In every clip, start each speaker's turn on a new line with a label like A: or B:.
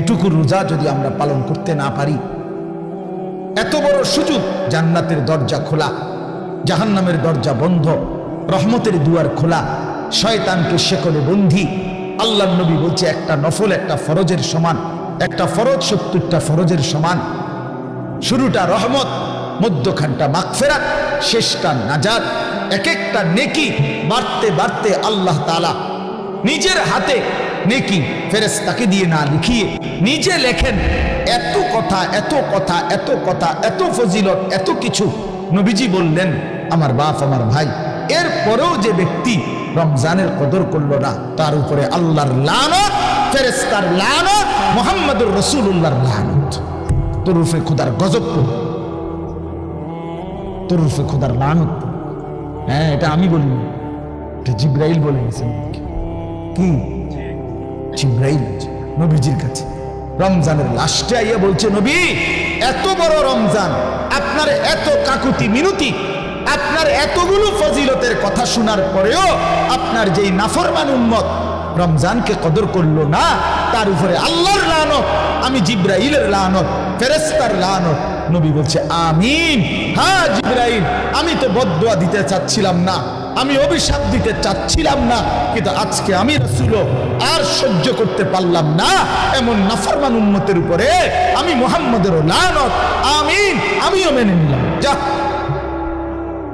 A: এটুকু রোজা যদি আমরা পালন করতে না পারি, এত বড় সুযোগ জান্নাতের দরজা খোলা, জাহান্নামের দরজা বন্ধ, রহমতের দুয়ার খোলা, শয়তানকে শেকলে বন্ধি আল্লাহ নবী বলছে একটা নফল, একটা ফরজের সমান, একটা ফরজ সত্তরটা ফরজের সমান। শুরুটা রহমত, মধ্যখানটা মাগফেরাত, শেষটা নাজাদ এক একটা নেকি বাড়তে বাড়তে আল্লাহ তালা নিজের হাতে নেকি ফেরেস তাকে দিয়ে না লিখিয়ে নিজে লেখেন, এত কথা এত কথা এত কথা, এত ফজিলত, এত কিছু নবীজি বললেন, আমার বাপ, আমার ভাই, এর পরেও যে ব্যক্তি রমজানের কদর করল না, তার উপরে আল্লাহর লানত ফেরেস্তার লানত, মোহাম্মদুর রসুল্লাহর লানত তরুফে খুদার গজব। তরুফে খুদার লানত হ্যাঁ এটা আমি বলিনি, এটা জিব্রাইল বলে গেছেন। কি জিব্রাইল নবীজির কাছে। রমজানের লাস্টে আইয়া বলছে, নবী, এত বড় রমজান, আপনার এত কাকুতি মিনতি, আপনার এতগুলো ফজিলতের কথা শোনার পরেও আপনার যেই নাফরমান উম্মত রমজানকে কদর করল না, তার উপরে আল্লাহর লানত, আমি জিব্রাইলের লানত ফেরেস্তার লানত নবী বলছে, আমিন। হ্যাঁ জিব্রাইল, আমি তো বদুয়া দিতে চাচ্ছিলাম না, আমি অভিশাপ দিতে চাচ্ছিলাম না, কিন্তু আজকে আমি রসুল, আর সহ্য করতে পারলাম না, এমন নাফরমান উন্মতের উপরে আমি মোহাম্মদের লানত, আমিন, আমিও মেনে নিলাম। যা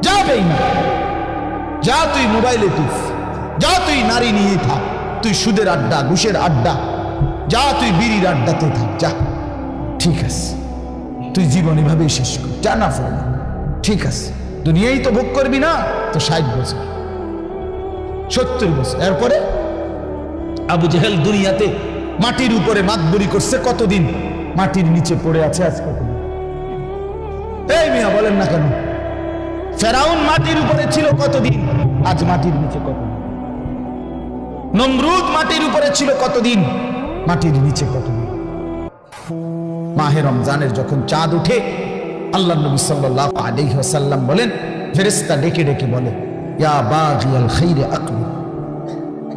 A: যা বেইমান যা তুই মোবাইলে তুই, যা তুই নারী নিয়ে থাক, তুই সুদের আড্ডা, ঘুষের আড্ডা, যা তুই বিড়ির আড্ডাতে থাক, যা, ঠিক আছে। তুই জীবন এভাবেই শেষ কর। যা না ফোন ঠিক আছে। দুনিয়াই তো ভোগ করবি না, তো ষাট বছর, সত্তর বছর। এরপরে? আবু জেহেল দুনিয়াতে মাটির উপরে মাতবুরি করছে কতদিন? মাটির নিচে পড়ে আছে আজ কতদিন? এই মিয়া, বলেন না কেন? ফেরাউন মাটির উপরে ছিল কতদিন? আজ মাটির নিচে কতদিন? নমরুদ মাটির উপরে ছিল কতদিন? মাটির নিচে কতদিন? মাহে রমজানের যখন চাঁদ উঠে আল্লাহ নবী সাল্লাল্লাহু আলাইহি ওয়াসাল্লাম বলেন, ফেরেশতা ডেকে ডেকে বলে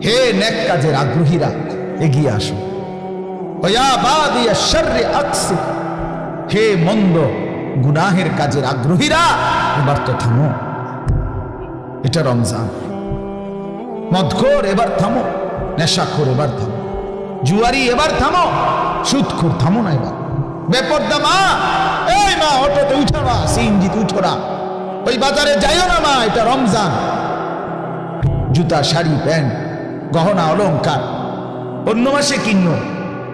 A: হে নেক কাজের আগ্রহীরা, এগিয়ে আসো। হে মন্দ গুনাহের কাজের আগ্রহীরা, এবার তো থামো। এটা রমজান। মদখোর এবার থামো, নেশাখোর এবার থামো। জুয়ারি এবার থামো, সুদখোর থামো না এবার। বেপর্দা মা। এই মা, অটোতে উঠো না, সিএনজিতে উঠো না। ওই বাজারে যাইও না মা, এটা রমজান। জুতা, শাড়ি, প্যান্ট, গহনা, অলংকার। অন্য মাসে কিনো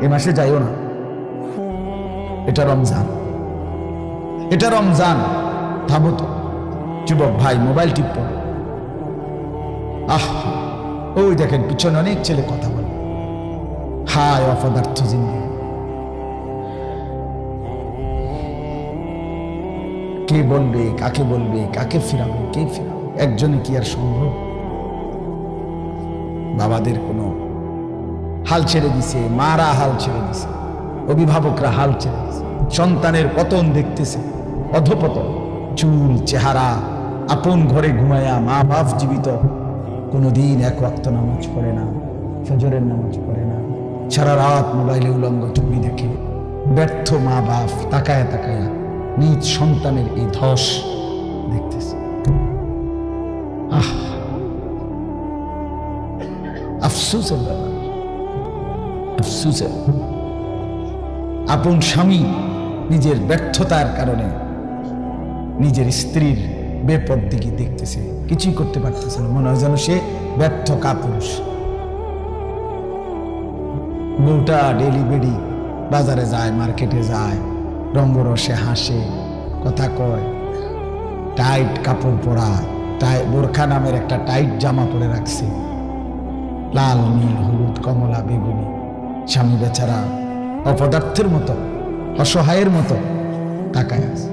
A: এ মাসে যাইও না। এটা রমজান। এটা রমজান। থামো তো, যুবক ভাই, মোবাইল টিপ। আহ, ওই দেখেন, পিছনে অনেক ছেলে কথা বলে। হায় অপদার্থ জিন্দি কে বলবে, কাকে বলবে, কাকে ফিরাবে, কে ফিরাবে? একজনে কি আর সম্ভব? বাবাদের কোনো হাল ছেড়ে দিছে, মারা হাল ছেড়ে দিছে, অভিভাবকরা হাল ছেড়ে দিছে, সন্তানের পতন দেখতেছে, অধপতন, চুল, চেহারা, আপন ঘরে ঘুমায়া মা বাপ জীবিত, কোনোদিন এক ওয়াক্ত নামাজ পড়ে না, ফজরের নামাজ পড়ে না, সারা রাত মোবাইলে উলঙ্গ ছবি দেখে, ব্যর্থ মা বাপ তাকায় তাকায়া নিজ সন্তানের এই ধস দেখতেছে। আহ! আফসুসের ব্যাপার। আফসুসের। আপন স্বামী নিজের ব্যর্থতার কারণে নিজের স্ত্রীর বেপদ দিকে দেখতেছে। কিছুই করতে পারতেছে না। মনে হয় যেন সে ব্যর্থ কাপুরুষ। বউটা ডেলি বেডি বাজারে যায়, মার্কেটে যায়। রঙ্গরসে হাসে, কথা কয় টাইট কাপড় পরা টাই বোরখা নামের একটা টাইট জামা পরে রাখছে। লাল, নীল, হলুদ, কমলা, বেগুনি, স্বামী বেচারা অপদার্থের মতো, অসহায়ের মতো তাকায় আছে।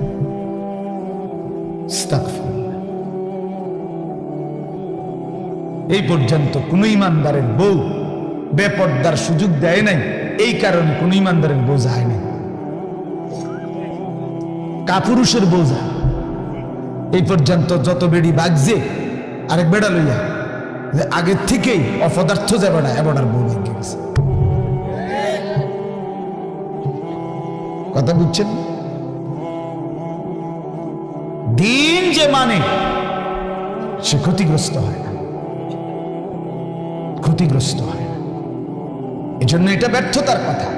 A: এই পর্যন্ত কোন ইমানদারের বউ বেপর্দার সুযোগ দেয় নাই, এই কারণে কোন ইমানদারের বউ যায় নাই। কাপুরুষের বোঝা। এই পর্যন্ত যত বেড়ি বাগছে আরেক বেড়া লইয়া, যে আগের থেকেই অপদার্থ যাবে না এবার বউ ভেঙে গেছে। কথা বুঝছেন? দিন যে মানে সে ক্ষতিগ্রস্ত হয় না। ক্ষতিগ্রস্ত হয় না। এজন্য এটা ব্যর্থতার কথা।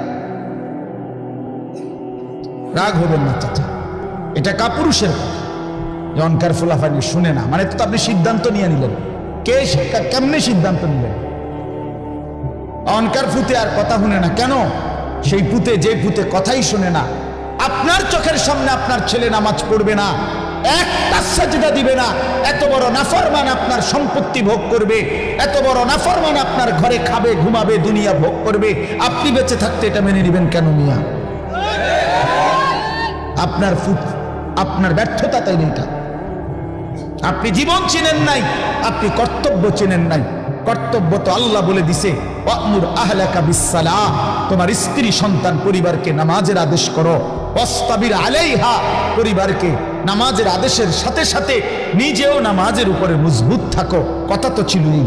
A: রাগ হবেন না, চাচা। এটা কাপুরুষের জনকার ফুলাফানি শুনে না। মানে তো আপনি সিদ্ধান্ত নিয়ে নিলেন। কে কেমনে সিদ্ধান্ত নিলেন? অনকার ফুতে আর কথা শুনে না। কেন? সেই পুতে যে পুতে কথাই শুনে না। আপনার চোখের সামনে আপনার ছেলে নামাজ পড়বে না। একটা সাজদা দিবে না। এত বড় নাফরমান আপনার সম্পত্তি ভোগ করবে। এত বড় নাফরমান আপনার ঘরে খাবে, ঘুমাবে, দুনিয়া ভোগ করবে। আপনি বেঁচে থাকতে এটা মেনে নেবেন কেন মিয়া? আপনার ফুট আপনার ব্যর্থতা তাই এটা আপনি জীবন চিনেন নাই, আপনি কর্তব্য চিনেন নাই। কর্তব্য তো আল্লাহ বলে দিছে তোমার স্ত্রী, সন্তান, পরিবারকে নামাজের আদেশ করো। আলাইহা, পরিবারকে নামাজের আদেশের সাথে সাথে নিজেও নামাজের উপরে মজবুত থাকো। কথা তো ছিলই।